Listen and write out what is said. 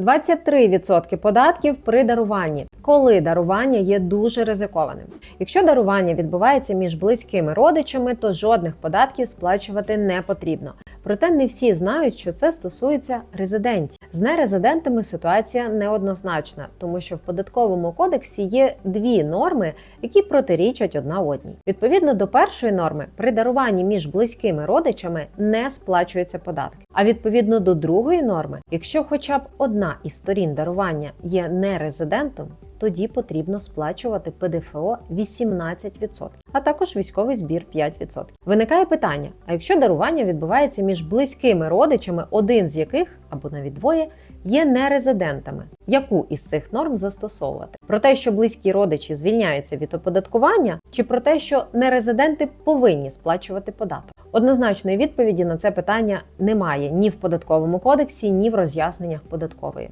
23% податків при даруванні, коли дарування є дуже ризикованим. Якщо дарування відбувається між близькими родичами, то жодних податків сплачувати не потрібно. Проте не всі знають, що це стосується резидентів. З нерезидентами ситуація неоднозначна, тому що в податковому кодексі є дві норми, які протирічать одна одній. Відповідно до першої норми, при даруванні між близькими родичами не сплачуються податки. А відповідно до другої норми, якщо хоча б одна із сторін дарування є нерезидентом, тоді потрібно сплачувати ПДФО 18%, а також військовий збір 5%. Виникає питання: а якщо дарування відбувається між близькими родичами, один з яких або навіть двоє є нерезидентами, яку із цих норм застосовувати? Про те, що близькі родичі звільняються від оподаткування, чи про те, що нерезиденти повинні сплачувати податок? Однозначної відповіді на це питання немає ні в податковому кодексі, ні в роз'ясненнях податкової.